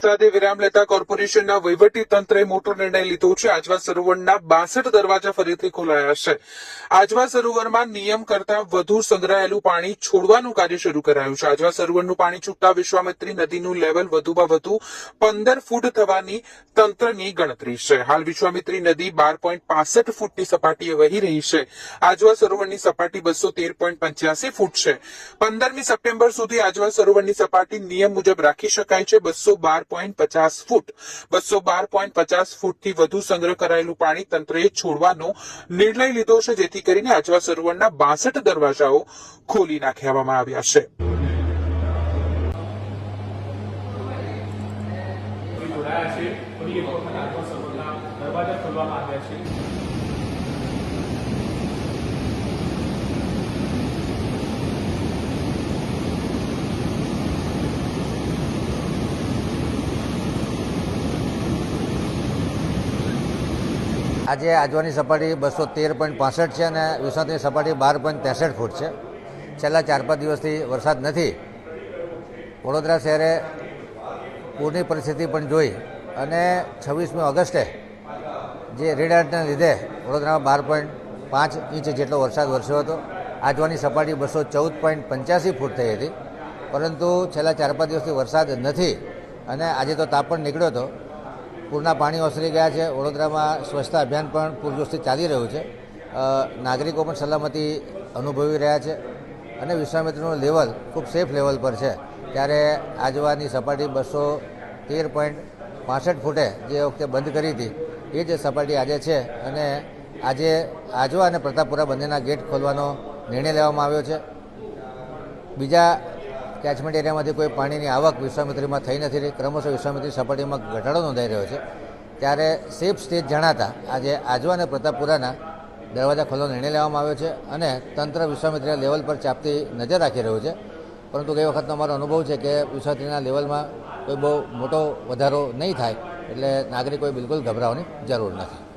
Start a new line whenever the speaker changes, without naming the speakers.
વરસાદે વિરામ લેતા કોર્પોરેશનના વહીવટી તંત્રે મોટો નિર્ણય લીધો છે. આજવા સરોવરના બાસઠ દરવાજા ફરીથી ખોલાયા છે. આજવા સરોવરમાં નિયમ કરતા વધુ સંગ્રહાયેલું પાણી છોડવાનું કાર્ય શરૂ કરાયું છે. આજવા સરોવરનું પાણી છૂટતા વિશ્વામિત્રી નદીનું લેવલ વધુમાં વધુ પંદર ફૂટ થવાની તંત્રની ગણતરી છે. હાલ વિશ્વામિત્રી નદી બાર પોઈન્ટ પાસઠ ફૂટની સપાટીએ વહી રહી છે. આજવા સરોવરની સપાટી બસો તેર પોઈન્ટ પંચ્યાસી ફૂટ છે. પંદરમી સપ્ટેમ્બર સુધી આજવા સરોવરની સપાટી નિયમ મુજબ રાખી શકાય છે. બસો બાર પોઈન્ટ પચાસ ફૂટ. બસો બાર પોઈન્ટ પચાસ ફૂટથી વધુ સંગ્રહ કરાયેલું પાણી તંત્રએ છોડવાનો નિર્ણય લીધો છે, જેથી કરીને આજવા સરોવરના બાસઠ દરવાજાઓ ખોલી નાખવામાં આવ્યા છે.
જોડાયા છે. ફરી એક વખત આજવા સરોવરના દરવાજા ખોલવામાં આવ્યા છે.
આજે આજવાની સપાટી બસો તેર પોઈન્ટ પાસઠ છે અને વિશ્વનાથની સપાટી બાર પોઈન્ટ ત્રેસઠ ફૂટ છે. છેલ્લા ચાર પાંચ દિવસથી વરસાદ નથી. વડોદરા શહેરે પૂરની પરિસ્થિતિ પણ જોઈ અને છવ્વીસમી ઓગસ્ટે જે રેડ એલર્ટને લીધે વડોદરામાં બાર પોઈન્ટ પાંચ ઇંચ જેટલો વરસાદ વરસ્યો હતો. આજવાની સપાટી બસો ચૌદ પોઈન્ટ પંચ્યાસી ફૂટ થઈ હતી. પરંતુ છેલ્લા ચાર પાંચ દિવસથી વરસાદ નથી અને આજે તો તાપ પણ નીકળ્યો હતો. પૂરના પાણી ઓસરી ગયા છે. વડોદરામાં સ્વચ્છતા અભિયાન પણ પૂરજોશથી ચાલી રહ્યું છે. નાગરિકો પણ સલામતી અનુભવી રહ્યા છે અને વિશ્વામિત્રનું લેવલ ખૂબ સેફ લેવલ પર છે. ત્યારે આજવાની સપાટી બસો તેર પોઈન્ટ પાસઠ ફૂટે જે વખતે બંધ કરી હતી, એ જ સપાટી આજે છે અને આજે આજવા અને પ્રતાપપુરા બંનેના ગેટ ખોલવાનો નિર્ણય લેવામાં આવ્યો છે. બીજા કેચમેન્ટ એરિયામાંથી કોઈ પાણીની આવક વિશ્વામિત્રીમાં થઈ નથી ક્રમશઃ વિશ્વામિત્રી સપાટીમાં ઘટાડો નોંધાઈ રહ્યો છે. ત્યારે સેફ સ્ટેજ જણાતા આજે આજવા અને પ્રતાપપુરાના દરવાજા ખોલવાનો નિર્ણય લેવામાં આવ્યો છે અને તંત્ર વિશ્વામિત્રીના લેવલ પર ચાપતી નજર રાખી રહ્યું છે. પરંતુ ગઈ વખતનો અમારો અનુભવ છે કે વિશ્વામિત્રીના લેવલમાં કોઈ બહુ મોટો વધારો નહીં થાય, એટલે નાગરિકોએ બિલકુલ ગભરાવાની જરૂર નથી.